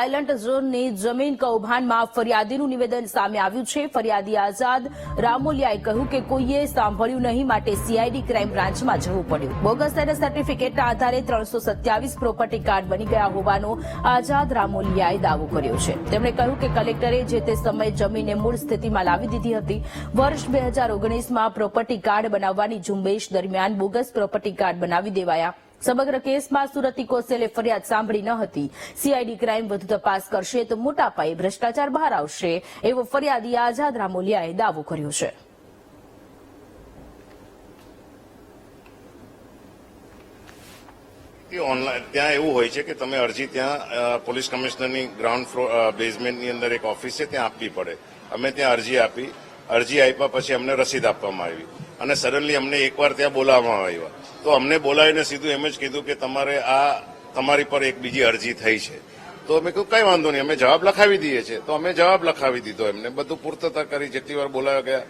Silent ઝોનની જમીન કૌભાંડમાં ફરિયાદીનું નિવેદન સામે આવ્યું છે. ફરિયાદી આઝાદ રામોલિયાએ કહ્યું કે કોઈએ સાંભળ્યું નહીં, માટે સીઆઈડી ક્રાઇમ બ્રાન્ચમાં જવું પડ્યું. બોગસ અને સર્ટિફિકેટના આધારે ત્રણસો સત્યાવીસ પ્રોપર્ટી કાર્ડ બની ગયા હોવાનો આઝાદ રામોલિયાએ દાવો કર્યો છે. તેમણે કહ્યું કે કલેક્ટરે જે તે સમયે જમીનને મૂળ સ્થિતિમાં લાવી દીધી હતી, વર્ષ બે હજાર ઓગણીસમાં પ્રોપર્ટી કાર્ડ બનાવવાની ઝુંબેશ દરમિયાન બોગસ પ્રોપર્ટી કાર્ડ બનાવી દેવાયા. સમગ્ર કેસમાં સુરતી કોસેલે ફરિયાદ સાંભળી ન હતી. સીઆઈડી ક્રાઇમ વધુ તપાસ કરશે તો મોટા પાયે ભ્રષ્ટાચાર બહાર આવશે એવો ફરિયાદી આઝાદ રામોલિયાએ દાવો કર્યો છે. ઓનલાઈન ત્યાં એવું હોય છે કે તમે અરજી ત્યાં પોલીસ કમિશનરની ગ્રાઉન્ડ ફ્લોર બેઝમેન્ટની અંદર એક ઓફિસ છે, ત્યાં આપવી પડે. અમે ત્યાં અરજી આપી અરજી આપ્યા પછી અમને રસીદ આપવામાં આવી. અને સડનલી અમને એકવાર ત્યાં બોલાવવામાં આવ્યા. તો અમને બોલાવીને સીધું એમ જ કીધું કે તમારે આ તમારી પર એક બીજી અરજી થઈ છે. તો અમે કહ્યું, કઈ વાંધો નહીં, અમે જવાબ લખાવી દઈએ છીએ. તો અમે જવાબ લખાવી દીધો એમને. બધું પૂર્તતા કરી જેટલી વાર બોલાવ્યા ગયા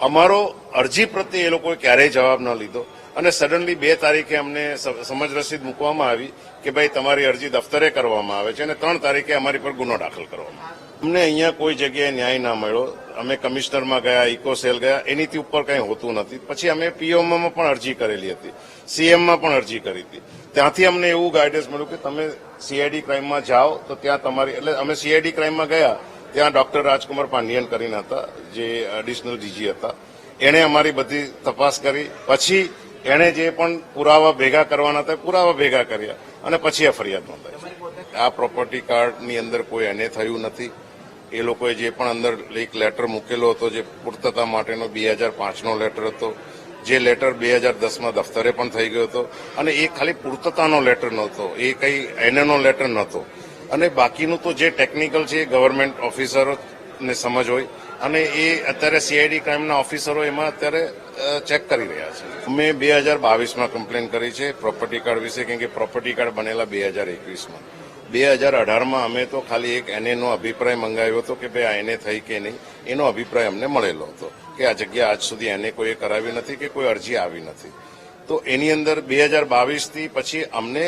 અમારો અરજી પ્રત્યે એ લોકોએ ક્યારેય જવાબ ન લીધો. અને સડનલી બે તારીખે અમને સમજ રસીદ મૂકવામાં આવી કે ભાઈ તમારી અરજી દફતરે કરવામાં આવે છે અને ત્રણ તારીખે અમારી પર ગુનો દાખલ કરવામાં. અમને અહીંયા કોઈ જગ્યાએ ન્યાય ના મળ્યો. અમે કમિશનરમાં ગયા, ઇકોસેલ ગયા, એનીથી ઉપર કંઈ હોતું નથી. પછી અમે પીઓમાં પણ અરજી કરેલી હતી. સીએમમાં પણ અરજી કરી હતી. ત્યાંથી અમને એવું ગાઈડન્સ મળ્યું કે તમે સીઆઈડી ક્રાઇમમાં જાઓ, તો ત્યાં તમારી, એટલે અમે સીઆઈડી ક્રાઇમમાં ગયા, ત્યાં ડોક્ટર રાજકુમાર પાંડિયન કરીને હતા, જે એડિશનલ ડીજી હતા. એણે અમારી બધી તપાસ કરી. પછી એણે જે પણ પુરાવા ભેગા કરવાના હતા પુરાવા ભેગા કર્યા. અને પછી આ ફરિયાદ નોંધાઈ. આ પ્રોપર્ટી કાર્ડની અંદર કોઈ એને થયું નથી. એ લોકોએ જે પણ અંદર એક લેટર મૂકેલો હતો, જે પૂર્તતા માટેનો બે હજાર પાંચનો લેટર હતો, જે લેટર બે હજાર દસમાં દફતરે પણ થઈ ગયો હતો, અને એ ખાલી પૂર્તતાનો લેટર નહોતો, એ કંઈ એનનો લેટર નહોતો. અને બાકીનું તો જે ટેકનિકલ છે એ ગવર્મેન્ટ ઓફિસરોને સમજ હોય, અને એ અત્યારે સીઆઈડી ક્રાઇમના ઓફિસરો એમાં અત્યારે ચેક કરી રહ્યા છે. અમે બે હજાર બાવીસમાં કમ્પ્લેન કરી છે પ્રોપર્ટી કાર્ડ વિશે, કેમ કે પ્રોપર્ટી કાર્ડ બનેલા બે હજાર એકવીસમાં. બે હજાર અઢારમાં અમે તો ખાલી એક એનએનો અભિપ્રાય મંગાવ્યો હતો કે ભાઈ આ એને થઈ કે નહીં, એનો અભિપ્રાય અમને મળેલો હતો કે આ જગ્યા આજ સુધી એને કોઈએ કરાવી નથી કે કોઈ અરજી આવી નથી. તો એની અંદર બે હજાર બાવીસથી પછી અમને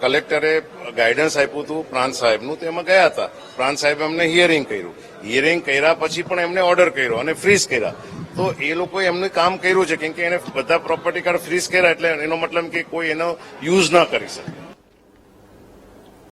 કલેક્ટરે ગાઈડન્સ આપ્યું હતું પ્રાંત સાહેબનું, તો એમાં ગયા હતા. પ્રાંત સાહેબે અમને હિયરિંગ કર્યું. હિયરિંગ કર્યા પછી પણ એમને ઓર્ડર કર્યો અને ફ્રીઝ કર્યા. તો એ લોકોએ એમનું કામ કર્યું છે, કેમ કે એને બધા પ્રોપર્ટી કાર્ડ ફ્રીઝ કર્યા એટલે એનો મતલબ કે કોઈ એનો યુઝ ના કરી શકે.